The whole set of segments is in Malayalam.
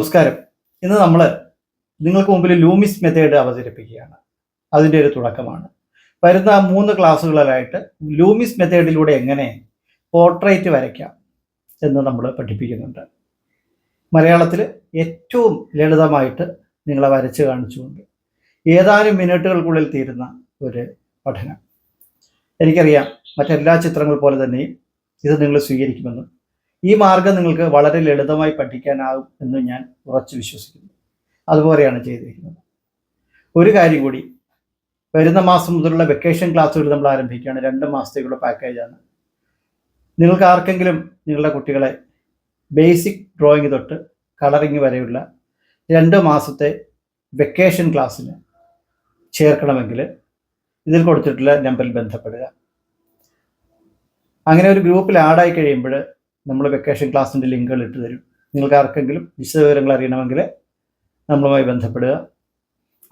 നമസ്കാരം. ഇന്ന് നമ്മൾ നിങ്ങൾക്ക് മുമ്പിൽ ലൂമിസ് മെത്തേഡ് അവതരിപ്പിക്കുകയാണ്. അതിന്റെ ഒരു തുടക്കമാണ്. വരുന്ന മൂന്ന് ക്ലാസ്സുകളിലായിട്ട് ലൂമിസ് മെത്തേഡിലൂടെ എങ്ങനെ പോർട്രേറ്റ് വരയ്ക്കാം എന്ന് നമ്മൾ പഠിപ്പിക്കുന്നുണ്ട്. മലയാളത്തിൽ ഏറ്റവും ലളിതമായിട്ട് നിങ്ങളെ വരച്ച് കാണിച്ചുകൊണ്ട് ഏതാനും മിനിറ്റുകൾക്കുള്ളിൽ തീരുന്ന ഒരു പഠനം. എനിക്കറിയാം മറ്റെല്ലാ ചിത്രങ്ങൾ പോലെ തന്നെയും ഇത് നിങ്ങൾ സ്വീകരിക്കുമെന്നും ഈ മാർഗം നിങ്ങൾക്ക് വളരെ ലളിതമായി പഠിക്കാനാകും എന്ന് ഞാൻ ഉറച്ചു വിശ്വസിക്കുന്നു. അതുപോലെയാണ് ചെയ്തിരിക്കുന്നത്. ഒരു കാര്യം കൂടി വരുന്ന മാസം മുതലുള്ള വെക്കേഷൻ ക്ലാസ്സുകൾ നമ്മൾ ആരംഭിക്കുകയാണ്. രണ്ട് മാസത്തേക്കുള്ള പാക്കേജാണ് നിങ്ങൾക്ക് ആർക്കെങ്കിലും നിങ്ങളുടെ കുട്ടികളെ ബേസിക് ഡ്രോയിങ് തൊട്ട് കളറിങ് വരെയുള്ള രണ്ട് മാസത്തെ വെക്കേഷൻ ക്ലാസ്സിന് ചേർക്കണമെങ്കിൽ ഇതിൽ കൊടുത്തിട്ടുള്ള നമ്പറിൽ ബന്ധപ്പെടുക. അങ്ങനെ ഒരു ഗ്രൂപ്പിൽ ആഡായി കഴിയുമ്പോൾ നമ്മൾ വെക്കേഷൻ ക്ലാസ്സിന്റെ ലിങ്കുകൾ ഇട്ട് തരും. നിങ്ങൾക്ക് ആർക്കെങ്കിലും വിശദവിവരങ്ങൾ അറിയണമെങ്കിൽ നമ്മളുമായി ബന്ധപ്പെടുക.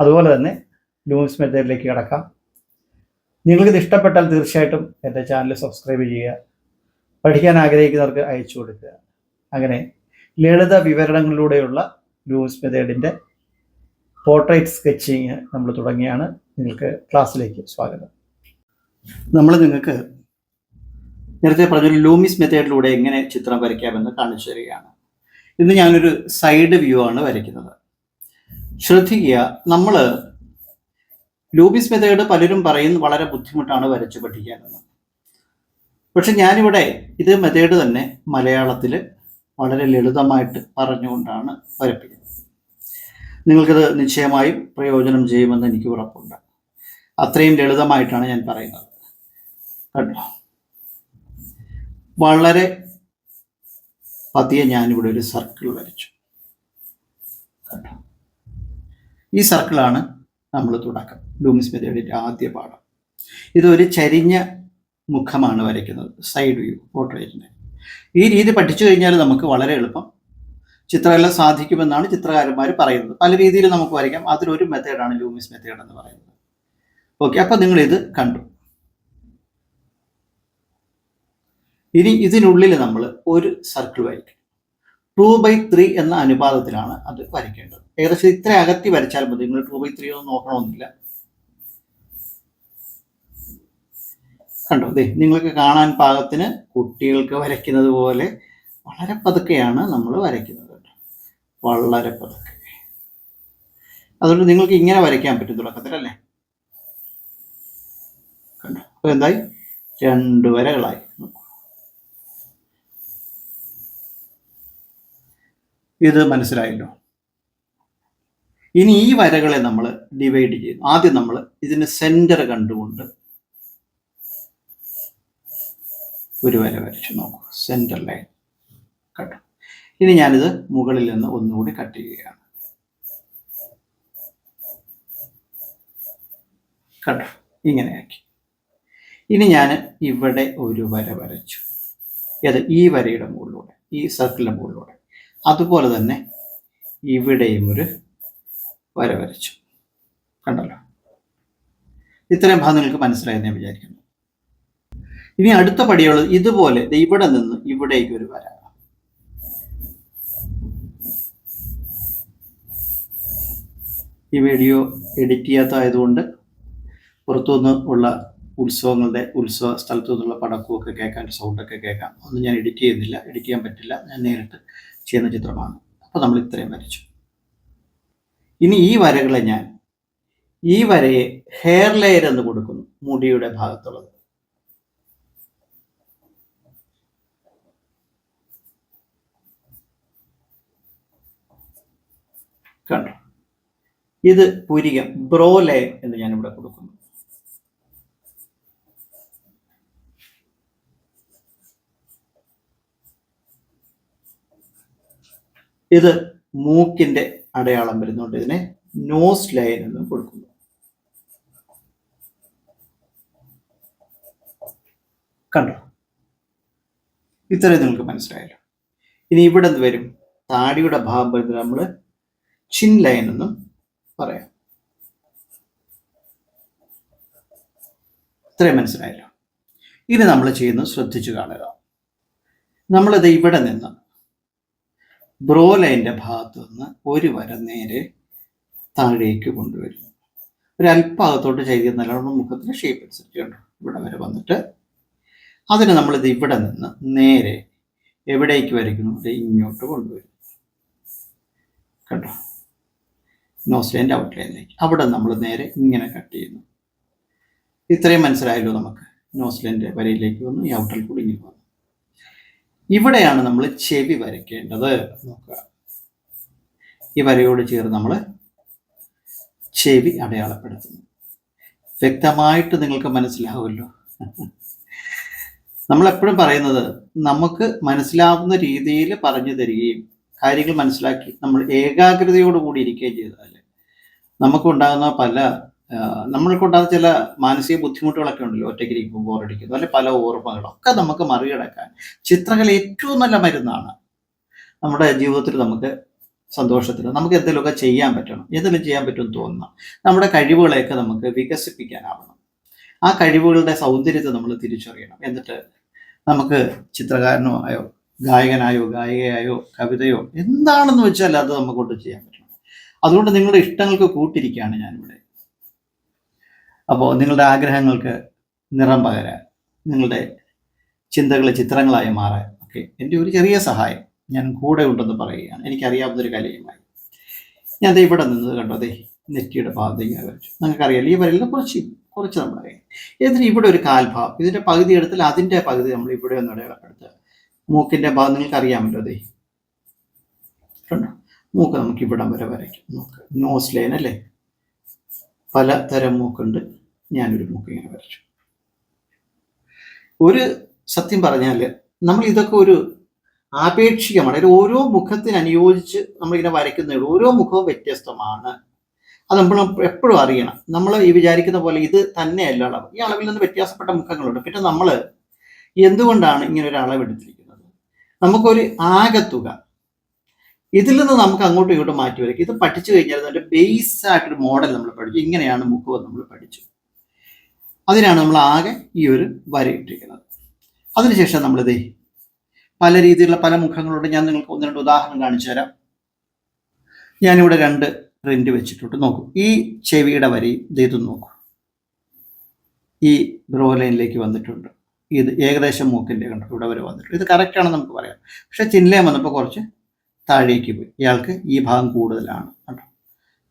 അതുപോലെ തന്നെ ലൂംസ് മെത്തേഡിലേക്ക് കിടക്കാം. നിങ്ങൾക്കിത് ഇഷ്ടപ്പെട്ടാൽ തീർച്ചയായിട്ടും എന്റെ ചാനൽ സബ്സ്ക്രൈബ് ചെയ്യുക. പഠിക്കാൻ ആഗ്രഹിക്കുന്നവർക്ക് അയച്ചു കൊടുക്കുക. അങ്ങനെ ലളിത വിവരണങ്ങളിലൂടെയുള്ള ലൂംസ് മെത്തേഡിന്റെ പോർട്രേറ്റ് സ്കെച്ചിങ് നമ്മൾ തുടങ്ങിയാണ്. നിങ്ങൾക്ക് ക്ലാസ്സിലേക്ക് സ്വാഗതം. നമ്മൾ നിങ്ങൾക്ക് നേരത്തെ പറഞ്ഞൊരു ലൂമിസ് മെത്തേഡിലൂടെ എങ്ങനെ ചിത്രം വരയ്ക്കാമെന്ന് കാണിച്ചു തരികയാണ്. ഇന്ന് ഞാനൊരു സൈഡ് വ്യൂ ആണ് വരയ്ക്കുന്നത്. ശ്രദ്ധിക്കുക നമ്മൾ ലൂമിസ് മെത്തേഡ് പലരും പറയുന്നു വളരെ ബുദ്ധിമുട്ടാണ് വരച്ചു പഠിക്കാനെന്ന്. പക്ഷെ ഞാനിവിടെ ഇത് മെത്തേഡ് തന്നെ മലയാളത്തിൽ വളരെ ലളിതമായിട്ട് പറഞ്ഞുകൊണ്ടാണ് വരപ്പിക്കുന്നത്. നിങ്ങൾക്കിത് നിശ്ചയമായും പ്രയോജനം ചെയ്യുമെന്ന് എനിക്ക് ഉറപ്പുണ്ട്. അത്രയും ലളിതമായിട്ടാണ് ഞാൻ പറയുന്നത്. കണ്ടോ? വളരെ പതിയെ ഞാനിവിടെ ഒരു സർക്കിൾ വരച്ചു. ഈ സർക്കിളാണ് നമ്മൾ തുടക്കം. ലൂമിസ് മെത്തേഡിന്റെ ആദ്യ പാഠം ഇതൊരു ചരിഞ്ഞ മുഖമാണ് വരയ്ക്കുന്നത്. സൈഡ് വ്യൂ പോർട്രേറ്റിന്റെ. ഈ രീതി പഠിച്ചു കഴിഞ്ഞാൽ നമുക്ക് വളരെ എളുപ്പം ചിത്രമെല്ലാം സാധിക്കുമെന്നാണ് ചിത്രകാരന്മാർ പറയുന്നത്. പല രീതിയിൽ നമുക്ക് വരയ്ക്കാം. അതിലൊരു മെത്തേഡാണ് ലൂമിസ് മെത്തേഡ് എന്ന് പറയുന്നത്. ഓക്കെ അപ്പോൾ നിങ്ങളിത് കണ്ടു. ഇനി ഇതിനുള്ളിൽ നമ്മൾ ഒരു സർക്കിൾ വരയ്ക്കും. ടു ബൈ ത്രീ എന്ന അനുപാതത്തിലാണ് അത് വരയ്ക്കേണ്ടത്. ഏകദേശം ഇത്ര അകത്തി വരച്ചാൽ മതി. നിങ്ങൾ ടു ബൈ ത്രീ ഒന്നും നോക്കണമെന്നില്ല. കണ്ടോ? ദേ നിങ്ങൾക്ക് കാണാൻ പാകത്തിന് കുട്ടികൾക്ക് വരയ്ക്കുന്നത് പോലെ വളരെ പതുക്കെയാണ് നമ്മൾ വരയ്ക്കുന്നത് വളരെ പതുക്കെ. അതുകൊണ്ട് നിങ്ങൾക്ക് ഇങ്ങനെ വരയ്ക്കാൻ പറ്റും തുടക്കത്തിൽ അല്ലേ? കണ്ടോ? അപ്പോൾ എന്തായി? രണ്ട് വരകളായി. ഇത് മനസ്സിലായല്ലോ. ഇനി ഈ വരകളെ നമ്മൾ ഡിവൈഡ് ചെയ്യും ആദ്യം നമ്മൾ ഇതിന് സെന്റർ കണ്ടുകൊണ്ട് ഒരു വര വരച്ചു നോക്കൂ. സെന്റർ ലൈൻ കണ്ടു. ഇനി ഞാനിത് മുകളിൽ നിന്ന് ഒന്നുകൂടി കട്ട് ചെയ്യുകയാണ്. കണ്ടു? ഇങ്ങനെയാക്കി. ഇനി ഞാൻ ഇവിടെ ഒരു വര വരച്ചു. അത് ഈ വരയുടെ മുകളിലൂടെ ഈ സർക്കിളിന്റെ മുകളിലൂടെ. അതുപോലെ തന്നെ ഇവിടെയും ഒരു വര വരച്ചു. കണ്ടല്ലോ? ഇത്രയും ഭാഗം നിങ്ങൾക്ക് മനസ്സിലായെന്ന് ഞാൻ വിചാരിക്കുന്നു. ഇനി അടുത്ത പടിയുള്ളത് ഇതുപോലെ ഇവിടെ നിന്ന് ഇവിടേക്ക് ഒരു വര. ഈ വീഡിയോ എഡിറ്റ് ചെയ്യാത്തതായതുകൊണ്ട് പുറത്തുനിന്ന് ഉള്ള ഉത്സവങ്ങളുടെ ഉത്സവ സ്ഥലത്തു നിന്നുള്ള പടക്കമൊക്കെ കേൾക്കാൻ സൗണ്ടൊക്കെ കേൾക്കാം. ഒന്നും ഞാൻ എഡിറ്റ് ചെയ്യുന്നില്ല എഡിറ്റ് ചെയ്യാൻ പറ്റില്ല. ഞാൻ നേരിട്ട് ചെയ്യുന്ന ചിത്രമാണ്. അപ്പോൾ നമ്മൾ ഇത്രയും വരച്ചു. ഇനി ഈ വരകളെ ഞാൻ ഈ വരയെ ഹെയർ ലെയർ എന്ന് കൊടുക്കുന്നു മുടിയുടെ ഭാഗത്തുള്ളത്. കണ്ടു? ഇത് പുരികം ബ്രോ ലേ എന്ന് ഞാൻ ഇവിടെ കൊടുക്കുന്നു. ഇത് മൂക്കിന്റെ അടയാളം വരുന്നുണ്ട്. ഇതിനെ നോസ് ലൈൻ എന്ന് കൊടുക്കുന്നു. കണ്ടോ? ഇത്രയും നിങ്ങൾക്ക് മനസ്സിലായല്ലോ. ഇനി ഇവിടെ എന്ത് വരും. താടിയുടെ ഭാഗം വരുന്നത് നമ്മൾ ചിൻ ലൈൻ എന്നും പറയാം. ഇത്രയും മനസ്സിലായല്ലോ. ഇനി നമ്മൾ ചെയ്യുന്നത് ശ്രദ്ധിച്ചു കാണുക. നമ്മളിത് ഇവിടെ നിന്ന് ബ്രോ ലൈന്റെ ഭാഗത്തു നിന്ന് ഒരു വര നേരെ താഴേക്ക് കൊണ്ടുവരുന്നു. ഒരു അല്പം അകത്തോട്ട് ചെയ്ത് നല്ലോണം മുഖത്തിന് ഷേപ്പ് അനുസരിച്ച് കണ്ടോ? ഇവിടെ വരെ വന്നിട്ട് അതിന് നമ്മളിത് ഇവിടെ നിന്ന് നേരെ എവിടേക്ക് വരയ്ക്കുന്നു? ഇങ്ങോട്ട് കൊണ്ടുവരും കണ്ടോ? നോസ് ലൈന്റെ ഔട്ട് ലൈനിലേക്ക് അവിടെ നമ്മൾ നേരെ ഇങ്ങനെ കട്ട് ചെയ്യുന്നു. ഇത്രയും മനസ്സിലായല്ലോ നമുക്ക്. നോസ് ലൈന്റെ വരയിലേക്ക് വന്നു. ഈ ഔട്ടറിൽ കൂടി ഇങ്ങനെ വന്നു. ഇവിടെയാണ് നമ്മൾ ചെവി വരയ്ക്കേണ്ടത്. നോക്കുക. ഈ വരയോട് ചേർന്ന് നമ്മൾ ചെവി അടയാളപ്പെടുത്തുന്നു. വ്യക്തമായിട്ട് നിങ്ങൾക്ക് മനസ്സിലാവുമല്ലോ. നമ്മൾ എപ്പോഴും പറയുന്നത് നമുക്ക് മനസ്സിലാവുന്ന രീതിയിൽ പറഞ്ഞു തരികയും കാര്യങ്ങൾ മനസ്സിലാക്കി നമ്മൾ ഏകാഗ്രതയോടുകൂടി ഇരിക്കുകയും ചെയ്താൽ നമുക്കുണ്ടാകുന്ന പല നമ്മൾക്കുണ്ടാകുന്ന ചില മാനസിക ബുദ്ധിമുട്ടുകളൊക്കെ ഉണ്ടല്ലോ. ഒറ്റയ്ക്ക് ഇരിക്കുമ്പോൾ ബോറടിക്കുന്നു അല്ലെ പല ഓർമ്മകളും. ഒക്കെ നമുക്ക് മറികടക്കാൻ ചിത്രകല ഏറ്റവും നല്ല മരുന്നാണ്. നമ്മുടെ ജീവിതത്തിൽ നമുക്ക് സന്തോഷത്തിൽ നമുക്ക് എന്തെങ്കിലുമൊക്കെ ചെയ്യാൻ പറ്റണം. എന്തെങ്കിലും ചെയ്യാൻ പറ്റുമെന്ന് തോന്നണം. നമ്മുടെ കഴിവുകളെയൊക്കെ നമുക്ക് വികസിപ്പിക്കാനാവണം. ആ കഴിവുകളുടെ സൗന്ദര്യത്തെ നമ്മൾ തിരിച്ചറിയണം. എന്നിട്ട് നമുക്ക് ചിത്രകാരനോ ആയോ ഗായകനായോ ഗായികയായോ കവിതയോ എന്താണെന്ന് വെച്ചാൽ അത് നമുക്കൊണ്ട് ചെയ്യാൻ പറ്റണം. അതുകൊണ്ട് നിങ്ങളുടെ ഇഷ്ടങ്ങൾക്ക് കൂട്ടിരിക്കുകയാണ് ഞാനിവിടെ. അപ്പോൾ നിങ്ങളുടെ ആഗ്രഹങ്ങൾക്ക് നിറം പകരാൻ നിങ്ങളുടെ ചിന്തകൾ ചിത്രങ്ങളായി മാറാൻ ഒക്കെ എന്റെ ഒരു ചെറിയ സഹായം ഞാൻ കൂടെ ഉണ്ടെന്ന് പറയുകയാണ്. എനിക്കറിയാവുന്നൊരു കലയുമായി ഞാൻ ദേ ഇവിടെ നിന്നത് കണ്ടോ ദേ നെറ്റിയുടെ ഭാഗത്ത് ഇങ്ങനെ വരച്ചു. നിങ്ങൾക്കറിയാലോ ഈ വരലിന് കുറച്ച് കുറച്ച് നമ്മളറിയാം ഇതിന് ഇവിടെ ഒരു കാൽഭാഗം? ഇതിന്റെ പകുതി എടുത്താൽ അതിന്റെ പകുതി നമ്മൾ ഇവിടെ ഒന്ന് ഇടപെടുത്തുക മൂക്കിന്റെ ഭാഗം നിങ്ങൾക്ക് അറിയാമല്ലോ അതെ മൂക്ക് നമുക്ക് ഇവിടം വരെ വരയ്ക്കും. നോക്ക് നോസ് ലൈൻ അല്ലേ? പല തരം മൂക്കുണ്ട്. ഞാനൊരു മൂക്ക് ഇങ്ങനെ വരച്ചു. ഒരു സത്യം പറഞ്ഞാൽ നമ്മൾ ഇതൊക്കെ ഒരു ആപേക്ഷികമാണ്. ഒരു ഓരോ മുഖത്തിന് അനുയോജിച്ച് നമ്മളിങ്ങനെ വരയ്ക്കുന്നേ ഉള്ളൂ. ഓരോ മുഖവും വ്യത്യസ്തമാണ്. അത് നമ്മൾ എപ്പോഴും അറിയണം. നമ്മൾ ഈ വിചാരിക്കുന്ന പോലെ ഇത് തന്നെയല്ല അളവ്. ഈ അളവിൽ നിന്ന് വ്യത്യാസപ്പെട്ട മുഖങ്ങളുണ്ട്. പിന്നെ നമ്മൾ എന്തുകൊണ്ടാണ് ഇങ്ങനെ ഒരു അളവ് എടുത്തിരിക്കുന്നത് നമുക്കൊരു ആകത്തുക. ഇതിൽ നിന്ന് നമുക്ക് അങ്ങോട്ടും ഇങ്ങോട്ടും മാറ്റി വരയ്ക്കും. ഇത് പഠിച്ചു കഴിഞ്ഞാൽ അതിന്റെ ബേസ് ആയിട്ടൊരു മോഡൽ നമ്മൾ പഠിച്ചു. ഇങ്ങനെയാണ് മുക്കുവ നമ്മൾ പഠിച്ചു. അതിനാണ് നമ്മൾ ആകെ ഈ ഒരു വര ഇട്ടിരിക്കുന്നത്. അതിനുശേഷം നമ്മളിത് പല രീതിയിലുള്ള പല മുഖങ്ങളോട് ഞാൻ നിങ്ങൾക്ക് ഒന്ന് രണ്ട് ഉദാഹരണം കാണിച്ചു തരാം. ഞാനിവിടെ രണ്ട് പ്രിന്റ് വെച്ചിട്ടുണ്ട്. നോക്കൂ. ഈ ചെവിയുടെ വരി ഇത് നോക്കൂ. ഈ ബ്രോ ലൈനിലേക്ക് വന്നിട്ടുണ്ട്. ഇത് ഏകദേശം മൂക്കിന്റെ കണ്ടു? ഇവിടെ വരെ വന്നിട്ടുണ്ട്. ഇത് കറക്റ്റാണെന്ന് നമുക്ക് പറയാം. പക്ഷേ ചിന്നലയം വന്നപ്പോൾ കുറച്ച് താഴേക്ക് പോയി. ഇയാൾക്ക് ഈ ഭാഗം കൂടുതലാണ് കേട്ടോ.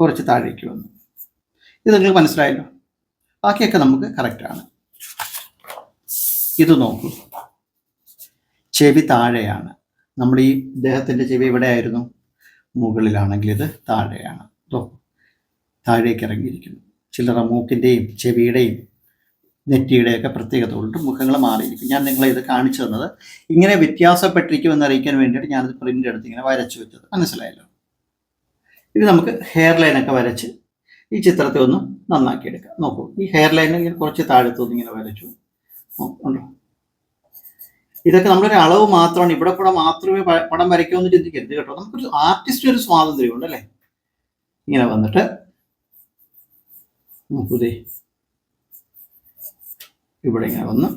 കുറച്ച് താഴേക്ക് വന്നു. ഇത് നിങ്ങൾക്ക് മനസ്സിലായല്ലോ? ബാക്കിയൊക്കെ നമുക്ക് കറക്റ്റാണ് ഇത് നോക്കൂ. ചെവി താഴെയാണ്. നമ്മൾ ഈ ദേഹത്തിന്റെ ചെവി ഇവിടെ ആയിരുന്നു മുകളിലാണെങ്കിൽ ഇത് താഴെയാണ്. താഴേക്ക് ഇറങ്ങിയിരിക്കുന്നു. ചില്ലറ മൂക്കിന്റെയും ചെവിയുടെയും നെറ്റിയുടെയൊക്കെ പ്രത്യേകത കൊണ്ട് മുഖങ്ങൾ മാറിയിരിക്കും. ഞാൻ നിങ്ങളെ ഇത് കാണിച്ചു തന്നത്. ഇങ്ങനെ വ്യത്യാസപ്പെട്ടിരിക്കും എന്ന് അറിയിക്കാൻ വേണ്ടിയിട്ട് ഞാനത് പ്രിന്റ് എടുത്ത് ഇങ്ങനെ വരച്ചു വെച്ചത്. മനസ്സിലായല്ലോ? ഇത് നമുക്ക് ഹെയർ ലൈനൊക്കെ വരച്ച് ഈ ചിത്രത്തെ ഒന്ന് നന്നാക്കി എടുക്കാം നോക്കൂ ഈ ഹെയർ ലൈൻ ഇങ്ങനെ കുറച്ച് താഴത്തൊന്ന് ഇങ്ങനെ വരച്ചു. ഉണ്ടോ? ഇതൊക്കെ നമ്മളൊരു അളവ് മാത്രമാണ്. ഇവിടെ കൂടെ മാത്രമേ പടം പടം വരയ്ക്കുമെന്ന് ചിന്തിക്കരുത് കേട്ടോ. നമുക്കൊരു ആർട്ടിസ്റ്റ് ഒരു സ്വാതന്ത്ര്യമുണ്ട് അല്ലേ ഇങ്ങനെ വന്നിട്ട് നോക്കൂതേ ഇവിടെ ഇങ്ങനെ വന്ന്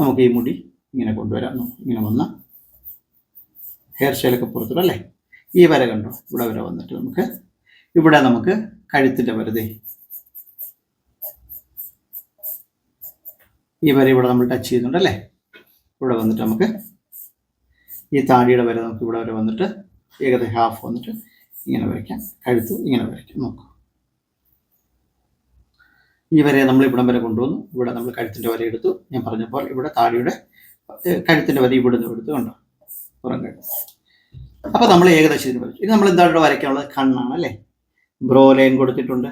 നമുക്ക് ഈ മുടി ഇങ്ങനെ കൊണ്ടുവരാം. ഇങ്ങനെ വന്ന് ഹെയർ സ്റ്റൈലൊക്കെ പുറത്തിടും അല്ലേ? ഈ വര കണ്ടോ? ഇവിടെ വരെ വന്നിട്ട് നമുക്ക് ഇവിടെ നമുക്ക് കഴുത്തിന്റെ വരതേ ഈ വര ഇവിടെ നമ്മൾ ടച്ച് ചെയ്യുന്നുണ്ട് അല്ലേ? ഇവിടെ വന്നിട്ട് നമുക്ക് ഈ താടിയുടെ വരെ നമുക്ക് ഇവിടെ വരെ വന്നിട്ട് ഏകദേശം ഹാഫ് വന്നിട്ട് ഇങ്ങനെ വരയ്ക്കാം. കഴുത്ത് ഇങ്ങനെ വരയ്ക്കാം. നോക്കൂ. ഈ വരെ നമ്മൾ ഇവിടം വരെ കൊണ്ടുവന്നു. ഇവിടെ നമ്മൾ കഴുത്തിന്റെ വര എടുത്തു. ഞാൻ പറഞ്ഞപ്പോൾ ഇവിടെ താടിയുടെ കഴുത്തിന്റെ വര ഇവിടെ നിന്ന് എടുത്തു കണ്ടോ? പുറം കഴുത്ത്. അപ്പോൾ നമ്മൾ ഏകദേശം ഇതിന് ഇത് നമ്മൾ എന്താണ് വരയ്ക്കാനുള്ളത്? കണ്ണാണ് അല്ലേ? ബ്രോ ലൈൻ കൊടുത്തിട്ടുണ്ട്.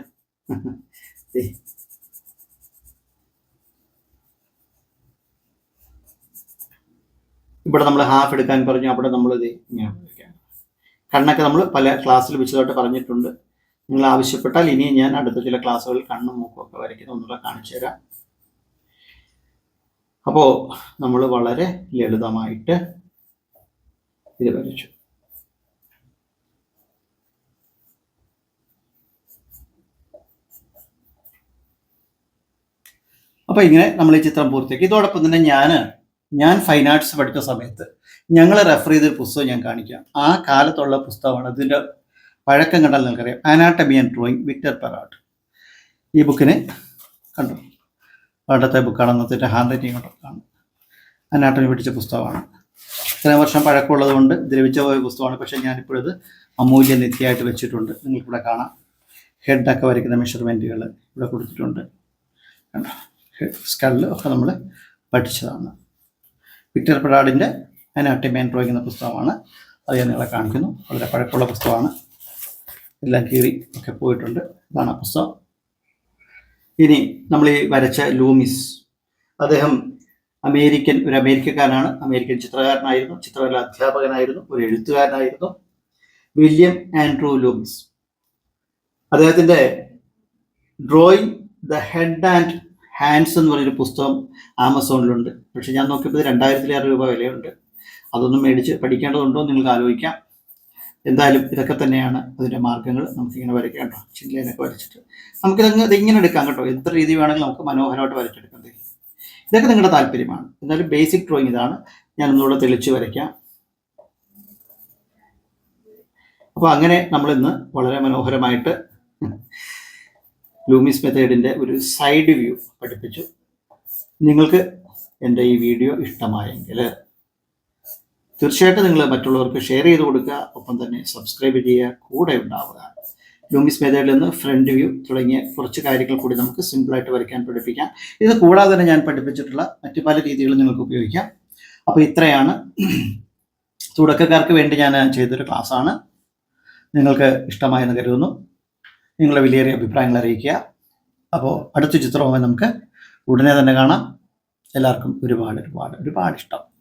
ഇവിടെ നമ്മൾ ഹാഫ് എടുക്കാൻ പറഞ്ഞു. അവിടെ നമ്മൾ ഇത് ഇങ്ങനെ കണ്ണൊക്കെ നമ്മൾ പല ക്ലാസ്സിൽ വിശദമായിട്ട് പറഞ്ഞിട്ടുണ്ട്. നിങ്ങൾ ആവശ്യപ്പെട്ടാൽ ഇനി ഞാൻ അടുത്ത ചില ക്ലാസ്സുകളിൽ കണ്ണും മൂക്കും ഒക്കെ വരയ്ക്കുന്ന ഒന്നുകൂടെ കാണിച്ചു തരാം. അപ്പോൾ നമ്മൾ വളരെ ലളിതമായിട്ട് ഇത് വരച്ചു. അപ്പോൾ ഇങ്ങനെ നമ്മൾ ഈ ചിത്രം പൂർത്തിയാക്കി. ഇതോടൊപ്പം തന്നെ ഞാൻ ഞാൻ ഫൈൻ ആർട്സ് പഠിച്ച സമയത്ത് ഞങ്ങൾ റെഫർ ചെയ്തൊരു പുസ്തകം ഞാൻ കാണിക്കാം. ആ കാലത്തുള്ള പുസ്തകമാണ്. ഇതിന്റെ പഴക്കം കണ്ടാൽ നിങ്ങൾക്കറിയാം. Anatomy and drawing Victor Perard ഈ ബുക്കിന് കണ്ടു? പണ്ടത്തെ ബുക്കാണ് അന്നത്തെ ഹാൻഡ് റൈറ്റിംഗ് കൊണ്ടാണ് അനാട്ടമി പഠിച്ച പുസ്തകമാണ്. ഇത്രയും വർഷം പഴക്കമുള്ളത് കൊണ്ട് ദ്രവിച്ച പോയ പുസ്തകമാണ്. പക്ഷേ ഞാനിപ്പോൾ ഇത് അമൂല്യ നിധിയായിട്ട് വെച്ചിട്ടുണ്ട്. നിങ്ങൾക്കിവിടെ കാണാം. ഹെഡൊക്കെ വരയ്ക്കുന്ന മെഷർമെന്റുകൾ ഇവിടെ കൊടുത്തിട്ടുണ്ട്. കണ്ടോ? ഒക്കെ നമ്മൾ പഠിച്ചതാണ്. വിക്ടർ പെറാഡിന്റെ അനാട്ടമി ആൻഡ് ഡ്രോയിങ് എന്ന പുസ്തകമാണ്. അത് ഞാൻ നിങ്ങളെ കാണിക്കുന്നു. വളരെ പഴക്കമുള്ള പുസ്തകമാണ്. എല്ലാം കീറി ഒക്കെ പോയിട്ടുണ്ട്. ഇതാണ് പുസ്തകം. ഇനി നമ്മൾ ഈ വരച്ച ലൂമിസ്. അദ്ദേഹം അമേരിക്കൻ ഒരു അമേരിക്കക്കാരനാണ്. അമേരിക്കൻ ചിത്രകാരനായിരുന്നു. ചിത്രകല അധ്യാപകനായിരുന്നു. ഒരു എഴുത്തുകാരനായിരുന്നു. William Andrew Loomis. അദ്ദേഹത്തിന്റെ drawing the head and hands എന്ന് പറഞ്ഞൊരു പുസ്തകം ആമസോണിലുണ്ട്. പക്ഷെ ഞാൻ നോക്കിയപ്പോൾ രണ്ടായിരത്തിലേറെ രൂപ വിലയുണ്ട്. അതൊന്നും മേടിച്ച് പഠിക്കേണ്ടതുണ്ടോ നിങ്ങൾക്ക് ആലോചിക്കാം. എന്തായാലും ഇതൊക്കെ തന്നെയാണ് അതിന്റെ മാർഗങ്ങൾ നമുക്കിങ്ങനെ വരയ്ക്കാം കേട്ടോ ചില്ലയിലൊക്കെ വരച്ചിട്ട്. നമുക്കിതങ്ങ് ഇതിങ്ങനെ എടുക്കാം കേട്ടോ. എത്ര രീതി വേണമെങ്കിലും നമുക്ക് മനോഹരമായിട്ട് വരച്ചെടുക്കാം. ഇതൊക്കെ നിങ്ങളുടെ താല്പര്യമാണ്. എന്തായാലും ബേസിക് ഡ്രോയിങ് ഇതാണ്. ഞാൻ ഒന്നുകൂടെ തെളിച്ച് വരയ്ക്കാം. അപ്പോൾ അങ്ങനെ നമ്മൾ ഇന്ന് വളരെ മനോഹരമായിട്ട് ലൂമിസ് മെത്തേഡിന്റെ ഒരു സൈഡ് വ്യൂ പഠിപ്പിച്ചു. നിങ്ങൾക്ക് എന്റെ ഈ വീഡിയോ ഇഷ്ടമായെങ്കിൽ തീർച്ചയായിട്ടും നിങ്ങൾ മറ്റുള്ളവർക്ക് ഷെയർ ചെയ്ത് കൊടുക്കുക. ഒപ്പം തന്നെ സബ്സ്ക്രൈബ് ചെയ്യുക. കൂടെ ഉണ്ടാവുക. ലൂമിസ് മെത്തേഡിൽ നിന്ന് ഫ്രണ്ട് വ്യൂ തുടങ്ങിയ കുറച്ച് കാര്യങ്ങൾ കൂടി നമുക്ക് സിമ്പിളായിട്ട് വരയ്ക്കാൻ പഠിപ്പിക്കാം. ഇത് കൂടാതെ തന്നെ ഞാൻ പഠിപ്പിച്ചിട്ടുള്ള മറ്റു പല രീതികളും നിങ്ങൾക്ക് ഉപയോഗിക്കാം. അപ്പോൾ ഇത്രയാണ്. തുടക്കക്കാർക്ക് വേണ്ടി ഞാൻ ചെയ്തൊരു ക്ലാസ്സാണ്. നിങ്ങൾക്ക് ഇഷ്ടമായെന്ന് കരുതുന്നു. നിങ്ങളുടെ വിലയേറിയ അഭിപ്രായങ്ങൾ അറിയിക്കുക. അപ്പോൾ അടുത്ത ചിത്രവുമായി നമുക്ക് ഉടനെ തന്നെ കാണാം. എല്ലാവർക്കും ഒരുപാട് ഒരുപാട് ഒരുപാട് ഇഷ്ടം.